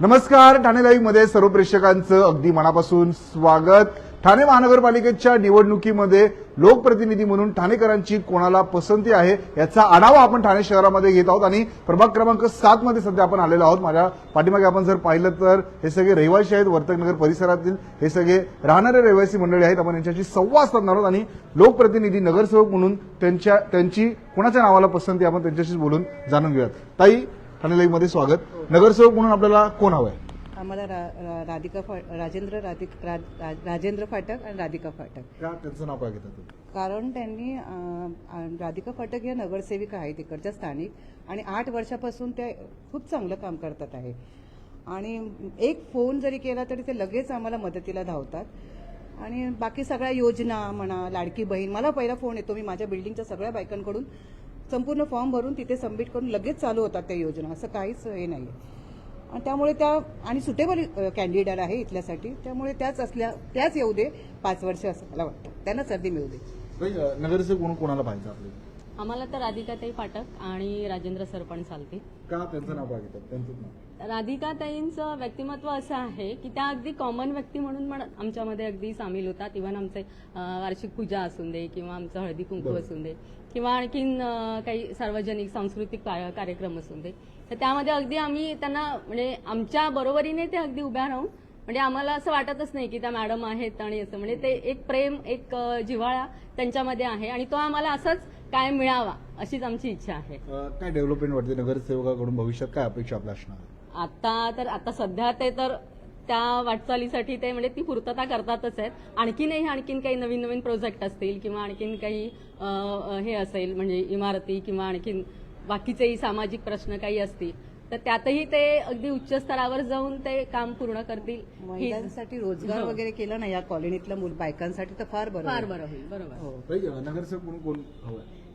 नमस्कार ठाणे लाईव्हमध्ये सर्व प्रेक्षकांचं अगदी मनापासून स्वागत. ठाणे महानगरपालिकेच्या निवडणुकीमध्ये लोकप्रतिनिधी म्हणून ठाणेकरांची कोणाला पसंती आहे याचा आढावा आपण ठाणे शहरामध्ये घेत आहोत. आणि प्रभाग क्रमांक सात मध्ये सध्या आपण आलेलो आहोत. माझ्या पाठीमागे आपण जर पाहिलं तर हे सगळे रहिवासी आहेत वर्तकनगर परिसरातील. हे सगळे राहणारे रहिवासी मंडळी आहेत. आपण यांच्याशी संवाद साधणार आहोत आणि लोकप्रतिनिधी नगरसेवक म्हणून त्यांच्या त्यांची कोणाच्या नावाला पसंती आपण त्यांच्याशी बोलून जाणून घेऊयात. ताई ठाणे लाईव्हमध्ये स्वागत. नगरसेवक म्हणून आपल्याला कोण हवंय? आम्हाला रा- रा- राधिका राजेंद्र राधिक रा- रा- राजेंद्र फाटक आणि राधिका फाटक. त्यांचं नाव काय घेतात? कारण त्यांनी राधिका फाटक या नगरसेविका आहेत इकडच्या स्थानिक. आणि आठ वर्षापासून त्या खूप चांगलं काम करतात आहे. आणि एक फोन जरी केला तरी ते लगेच आम्हाला मदतीला धावतात. आणि बाकी सगळ्या योजना म्हणा लाडकी बहीण मला पहिला फोन येतो मी माझ्या बिल्डिंगच्या सगळ्या बायकांकडून. संपूर्ण फॉर्म भरून तिथे सबमिट करून लगेच चालू होतात त्या योजना. असं काहीच हे नाही आणि त्यामुळे त्या आणि सुटेबल कॅन्डिडेट आहे इथल्यासाठी. त्यामुळे त्याच असल्या त्याच येऊ दे पाच वर्ष असं मला वाटतं. त्यांना संधी मिळू दे. नगरसेवक म्हणून कोणाला पाहिजे आपले आम्हाला तर राधिकाताई फाटक आणि राजेंद्र सरपण चालते का त्यांचं नाव काय घेतात त्यांचंच नाव. राधिकाताईंचं व्यक्तिमत्व असं आहे की त्या अगदी कॉमन व्यक्ती म्हणून पण आमच्यामध्ये अगदी सामील होतात. इव्हन आमचे अं, वार्षिक पूजा असून दे किंवा आमचं हळदी कुंकू बरोबर. असून दे किंवा आणखीन अं, काही सार्वजनिक सांस्कृतिक का- कार्यक्रम असून दे. तर त्यामध्ये अगदी आम्ही त्यांना म्हणजे आमच्या बरोबरीने ते अगदी उभ्या राहून म्हणजे आम्हाला असं वाटतच नाही की त्या मॅडम आहेत आणि असं. म्हणजे ते एक प्रेम एक अं, जिव्हाळा त्यांच्यामध्ये आहे आणि तो आम्हाला असंच कायम मिळावा अशीच आमची इच्छा आहे. काय डेव्हलपमेंट वाटते? नगरसेवकाकडून भविष्यात काय अपेक्षा आपल्या असणार? आता तर आता सध्या ते तर त्या वाटचालीसाठी ते म्हणजे ती पूर्तता करतातच आहेत. आणखीनही आणखीन काही नवीन नवीन प्रोजेक्ट असतील किंवा आणखीन काही हे असेल म्हणजे इमारती किंवा आणखीन बाकीचेही सामाजिक प्रश्न काही असतील तर त्यातही ते अगदी उच्च स्तरावर जाऊन ते काम पूर्ण करतील. महिलांसाठी रोजगार हो. वगैरे केला ना या कॉलनीतल्या मुल बायकांसाठी तर फार बरं फार. बरं होईल बरोबर. हो. नगरसेवक म्हणून कोण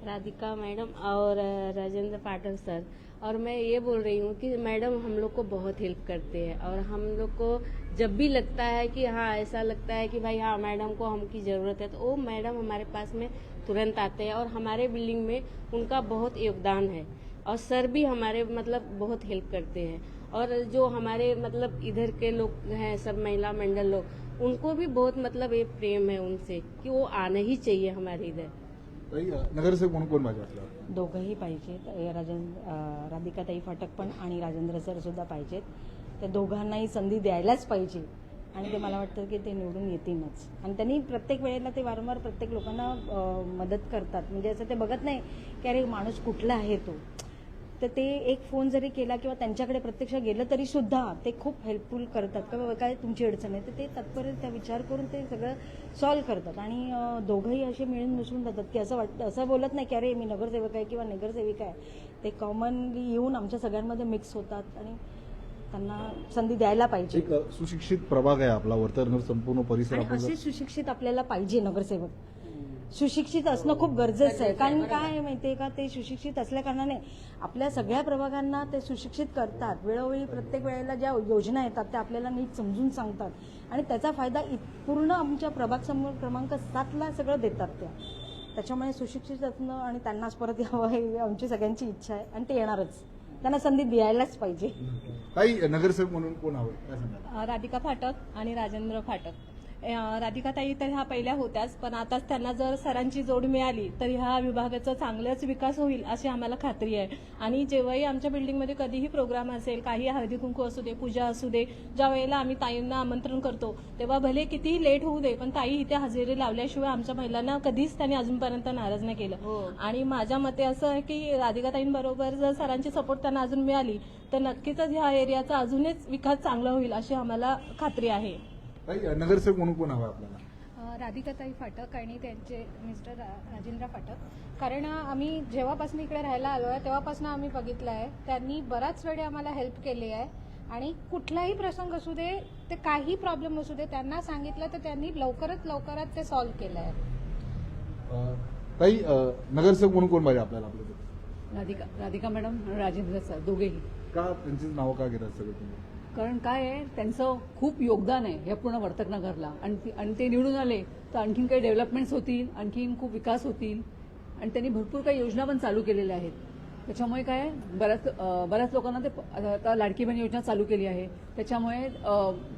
राधिका मैडम और राजेंद्र पाठक सर। और मैं ये बोल रही हूँ कि मैडम, हम लोग को बहुत हेल्प करते हैं और हम लोग को जब भी लगता है कि हाँ ऐसा लगता है कि भाई हाँ मैडम को हमकी ज़रूरत है तो वो मैडम हमारे पास में तुरंत आते हैं और हमारे बिल्डिंग में उनका बहुत योगदान है और सर भी हमारे मतलब बहुत हेल्प करते हैं। और जो हमारे मतलब इधर के लोग हैं, सब महिला मंडल लोग, उनको भी बहुत मतलब ये प्रेम है उनसे कि वो आना ही चाहिए हमारे इधर। नगरसेवक म्हणून कोण पाहिजे आपल्याला? दोघंही पाहिजेत. राजन राधिकाताई फाटक पण आणि राजेंद्र सर सुद्धा पाहिजेत. त्या दोघांनाही संधी द्यायलाच पाहिजे. आणि ते मला वाटतं की ते निवडून येतीलच. आणि त्यांनी प्रत्येक वेळेला ते वारंवार प्रत्येक लोकांना मदत करतात. म्हणजे असं ते बघत नाही की अरे माणूस कुठला आहे तो? तर ते एक फोन जरी केला किंवा त्यांच्याकडे प्रत्यक्ष गेलं तरी सुद्धा ते खूप हेल्पफुल करतात. का बाबा काय तुमची अडचण आहे? तर ते तात्पर्य त्या विचार करून ते सगळं सॉल्व्ह करतात. आणि दोघंही असे मिळून मिसळून जातात की असं वाटतं असं बोलत नाही की अरे मी नगरसेवक आहे किंवा नगरसेविका आहे. ते कॉमनली येऊन आमच्या सगळ्यांमध्ये मिक्स होतात आणि त्यांना संधी द्यायला पाहिजे. एक सुशिक्षित प्रभाग आहे आपला वर्तनगर संपूर्ण परिसर असे सुशिक्षित आपल्याला पाहिजे नगरसेवक. सुशिक्षित असणं खूप गरजेचं आहे. कारण काय आहे माहितीये का? ते सुशिक्षित असल्या कारणाने आपल्या सगळ्या प्रभागांना ते सुशिक्षित करतात. वेळोवेळी प्रत्येक वेळेला ज्या योजना येतात त्या आपल्याला नीट समजून सांगतात. आणि त्याचा फायदा इत- पूर्ण आमच्या प्रभाग समूह क्रमांक सातला सगळं देतात त्या. त्याच्यामुळे सुशिक्षित असणं आणि त्यांनाच परत यावं हे आमची सगळ्यांची इच्छा आहे. आणि ते येणारच. त्यांना संधी द्यायलाच पाहिजे. ताई नगरसेवक म्हणून कोण अ, राधिका फाटक आणि राजेंद्र फाटक. राधिकाताई तर ह्या पहिल्या होत्याच पण आता त्यांना जर सरांची जोड मिळाली तर ह्या विभागाचा चांगलाच विकास होईल अशी आम्हाला खात्री आहे. आणि जेव्हाही आमच्या बिल्डिंगमध्ये कधीही प्रोग्राम असेल काही हळदी कुंकू असू दे पूजा असू दे ज्या वेळेला आम्ही ताईंना आमंत्रण करतो तेव्हा भले कितीही लेट होऊ दे पण ताई इथे हजेरी लावल्याशिवाय आमच्या महिलांना कधीच त्यांनी अजूनपर्यंत नाराज नाही केलं. आणि माझ्या मते असं आहे की राधिकाताईंबरोबर जर सरांची सपोर्ट त्यांना अजून मिळाली तर नक्कीच ह्या एरियाचा अजूनच विकास चांगला होईल अशी आम्हाला खात्री आहे. ताई नगरसेवक म्हणून कोण हवंय आपल्याला? राधिकाताई फाटक आणि त्यांचे मिस्टर राजेंद्र फाटक. कारण आम्ही जेव्हापासून इकडे राहायला आलो आहे तेव्हापासून आम्ही बघितलं आहे त्यांनी बराच वेळे आम्हाला हेल्प केली आहे. आणि कुठलाही प्रसंग असू दे ते काही प्रॉब्लेम असू दे त्यांना सांगितलं तर त्यांनी लवकरात लवकरात ते सॉल्व्ह केलं आहे ताई नगरसेवक म्हणून कोण पाहिजे आपल्याला आपल्या राधिका राधिका मॅडम राजेंद्र सर दोघेही. का त्यांची नावं का घेतात सगळे तुम्ही? कारण काय आहे त्यांचं खूप योगदान आहे या पूर्ण वर्तकनगरला. आणि आणि ते निवडून आले तर आणखीन काही डेव्हलपमेंट्स होतील आणखीन खूप विकास होतील. आणि त्यांनी भरपूर काही योजना पण चालू केलेल्या आहेत. त्याच्यामुळे काय बऱ्याच बऱ्याच लोकांना ते आता लाडकी बहीण योजना चालू केली आहे. त्याच्यामुळे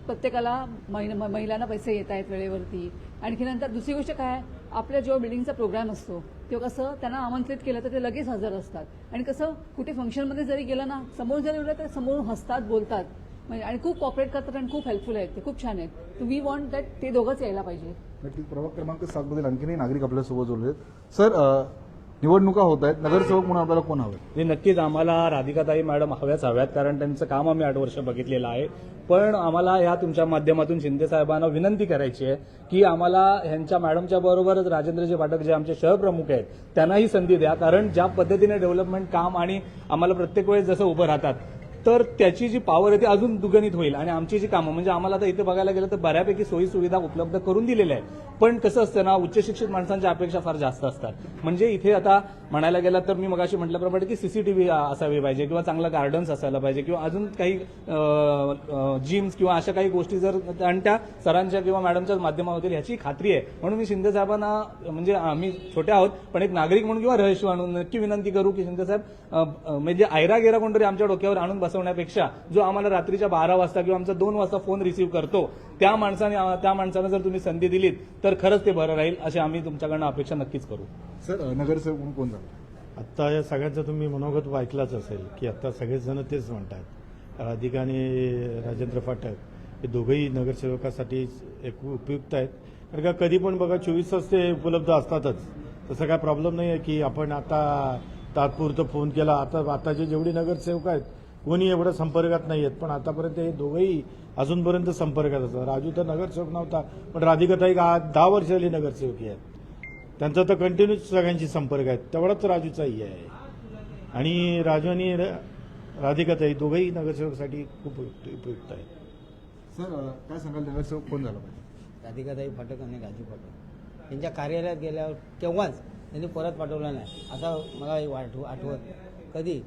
प्रत्येकाला म- महिलांना पैसे येत आहेत वेळेवरती. आणखी नंतर दुसरी गोष्ट काय आपल्या जेव्हा बिल्डिंगचा प्रोग्राम असतो तेव्हा कसं त्यांना आमंत्रित केलं तर ते लगेच हजर असतात. आणि कसं कुठे फंक्शनमध्ये जरी गेलं ना समोर जरी गेलं तर समोर हसतात बोलतात. म्हणजे आणि खूप कॉपरेट करतात आणि खूप हेल्पफुल आहेत. ते खूप छान आहेत. वी वॉन्ट दॅट ते दोघंच यायला पाहिजे. नक्कीच प्रभाग क्रमांक सात मधील आणखीनही नागरिक आपल्यासोबत जोडले आहेत. सर निवडणुका होत आहेत. नगरसेवक म्हणून आपल्याला कोण हवे? हे नक्कीच आम्हाला राधिकाताई मॅडम हव्याच हव्यात कारण त्यांचं काम आम्ही आठ वर्ष बघितलेलं आहे. पण आम्हाला ह्या तुमच्या माध्यमातून शिंदे साहेबांना विनंती करायची आहे की आम्हाला ह्यांच्या मॅडमच्या बरोबरच राजेंद्रजी पाठक जे आमचे शहरप्रमुख आहेत त्यांनाही संधी द्या. कारण ज्या पद्धतीने डेव्हलपमेंट काम आणि आम्हाला प्रत्येक वेळेस जसं उभं राहतात तर त्याची जी पॉवर आहे ती अजून दुगणित होईल. आणि आमची जी कामं म्हणजे आम्हाला आता इथे बघायला गेलं तर बऱ्यापैकी सोयी सुविधा उपलब्ध करून दिलेल्या आहेत. पण कसं असतं ना उच्च शिक्षित माणसांच्या अपेक्षा फार जास्त असतात. म्हणजे इथे आता म्हणायला गेला तर मी मगाशी म्हटल्याप्रमाणे की सीसीटीव्ही असावी पाहिजे किंवा चांगलं गार्डन्स असायला पाहिजे किंवा अजून काही जिम्स किंवा अशा काही गोष्टी जर आणि त्या सरांच्या किंवा मॅडमच्या माध्यमावरील ह्याची खात्री आहे. म्हणून मी शिंदे साहेबांना म्हणजे आम्ही छोटे आहोत पण एक नागरिक म्हणून किंवा रहिवासी म्हणून नक्की विनंती करू की शिंदे साहेब म्हणजे आयरा गेरा कोणतरी आमच्या डोक्यावर आणून बसवण्यापेक्षा जो आम्हाला रात्रीच्या बारा वाजता किंवा आमचा दोन वाजता फोन रिसीव्ह करतो त्या माणसाने त्या माणसाला जर तुम्ही संधी दिलीत तर खरंच ते बरं राहील अशी आम्ही तुमच्याकडनं अपेक्षा नक्कीच करू. सर नगरसेवक म्हणून कोण झालं आत्ता या सगळ्यांचं तुम्ही मनोगत ऐकलाच असेल की आता सगळेच जण तेच म्हणतात राधिका आणि राजेंद्र फाटक हे दोघंही नगरसेवकासाठी एक उपयुक्त आहेत. कारण का कधी पण बघा चोवीस तास ते उपलब्ध असतातच. तसं काय प्रॉब्लेम नाही आहे की आपण आता तात्पुरतं फोन केला. आता आताचे जेवढे नगरसेवक आहेत कोणी एवढं संपर्कात नाही आहेत पण आतापर्यंत हे दोघंही अजूनपर्यंत संपर्कात असतात. राजू तर नगरसेवक नव्हता पण राधिकाताई आज दहा वर्ष झाली नगरसेवकी आहेत. त्यांचा तर कंटिन्यूच सगळ्यांशी संपर्क आहे. तेवढाच राजूचाही आहे. आणि राजू आणि र- राधिकाताई दोघंही नगरसेवकसाठी खूप उपयुक्त उपयुक्त आहेत. सर काय सांगाल? नगरसेवक कोण झाला पाहिजे? राधिकाताई फाटक आणि राजू फाटक. त्यांच्या कार्यालयात गेल्यावर केव्हाच त्यांनी परत पाठवलं नाही. असं मला आठव आठवत. कधी?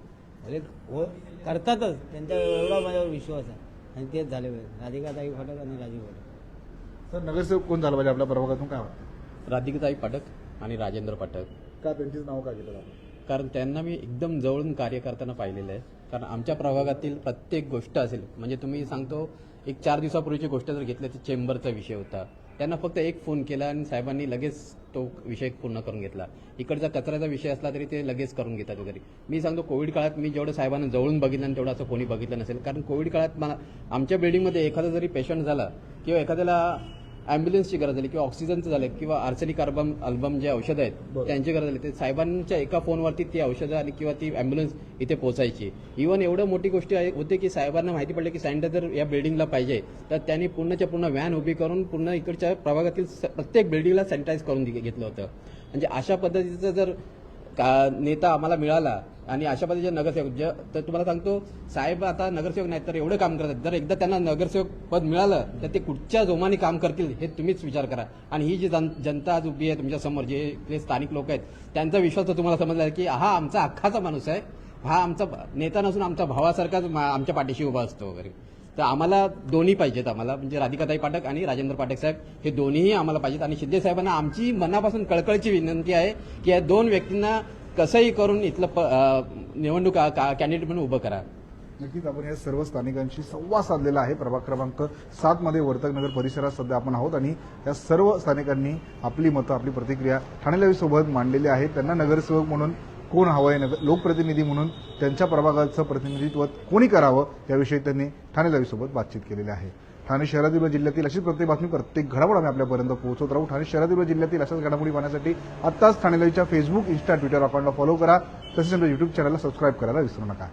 भले हो करतातच. त्यांच्या एवढा माझ्यावर विश्वास आहे. आणि तेच झाले पाहिजे. राधिकाताई फाटक आणि राजू फाटक सर नगरसेवक कोण झाला पाहिजे आपल्या प्रभागातून? काय वाटतं? राधिकाताई पाठक आणि राजेंद्र पाठक. का त्यांचीच नाव का घेतलं? आपण कारण त्यांना मी एकदम जवळून कार्य करताना पाहिलेलं आहे. कारण आमच्या प्रभागातील प्रत्येक गोष्ट असेल म्हणजे तुम्ही सांगतो एक चार दिवसापूर्वीची गोष्ट जर घेतली तर चेंबरचा विषय होता. त्यांना फक्त एक फोन केला आणि साहेबांनी लगेच तो विषय पूर्ण करून घेतला. इकडचा कचऱ्याचा विषय असला तरी ते लगेच करून घेतात वगैरे. मी सांगतो कोविड काळात मी जेवढं साहेबांना जवळून बघितलं आणि तेवढं असं कोणी बघितलं नसेल. कारण कोविड काळात मला आमच्या बिल्डिंगमध्ये एखादा जरी पेशंट झाला किंवा एखाद्याला अँब्युलन्सची गरज झाली किंवा ऑक्सिजनचं झालं किंवा आर्सेनिक अल्बम अल्बम जे औषधं आहेत त्यांची गरज झाली. ते साहेबांच्या एका फोनवरती ती औषधं आणि किंवा ती अँब्युलन्स इथे पोहोचायची. इव्हन एवढं मोठी गोष्ट आहे होते की साहेबांना माहिती पडलं की सॅनिटायझर या बिल्डिंगला पाहिजे. तर त्यांनी पूर्णच्या पूर्ण व्हॅन उभी करून पूर्ण इकडच्या प्रभागातील प्रत्येक बिल्डिंगला सॅनिटाईज करून घेतलं होतं. म्हणजे अशा पद्धतीचं जर का नेता आम्हाला मिळाला आणि अशा पद्धतीचे नगरसेवक जे तर तुम्हाला सांगतो साहेब आता नगरसेवक नाहीत तर एवढं काम करतात. जर एकदा त्यांना नगरसेवक पद मिळालं तर ते कुठच्या जोमाने काम करतील हे तुम्हीच विचार करा. आणि ही जी जन- जनता आज उभी आहे तुमच्यासमोर जे इथले स्थानिक लोक आहेत त्यांचा विश्वास तर तुम्हाला समजला की हा आमचा हक्काचा माणूस आहे हा आमचा नेता नसून आमचा भावासारखाच मा- आमच्या पाठीशी उभा असतो वगैरे. तर आम्हाला दोन्ही पाहिजेत आम्हाला म्हणजे राधिकाताई पाठक आणि राजेंद्र पाठक साहेब हे दोन्हीही आम्हाला पाहिजेत. आणि शिंदे साहेबांना आमची मनापासून कळकळची विनंती आहे की या दोन व्यक्तींना कसंही करून इथलं प- निवडणूक कॅन्डिडेट म्हणून उभं करा. नक्कीच आपण या सर्व स्थानिकांशी संवाद साधलेला आहे. प्रभाग क्रमांक सात मध्ये वर्तक नगर परिसरात सध्या आपण आहोत आणि या सर्व स्थानिकांनी आपली मतं आपली प्रतिक्रिया ठाणे सोबत मांडलेली आहे त्यांना नगरसेवक म्हणून कोण हवंय नगर लोकप्रतिनिधी म्हणून त्यांच्या प्रभागाचं प्रतिनिधित्व कोणी करावं? याविषयी त्यांनी ठाणे सोबत बातचीत केलेली आहे. ठाणे शहरातील व जिल्ह्यातील अशीच प्रत्येक बातमी प्रत्येक घडामोड आम्ही आपल्यापर्यंत पोहोचवत राहू. ठाणे शहरातील व जिल्ह्यातील अशाच घडामोडी पाहण्यासाठी आत्ताच ठाणे लाईव्हच्या फेसबुक इन्स्टा ट्विटर अकाउंटला फॉलो करा. तसेच आमच्या युट्यूब चॅनलला सबस्क्राईब करायला विसरू नका.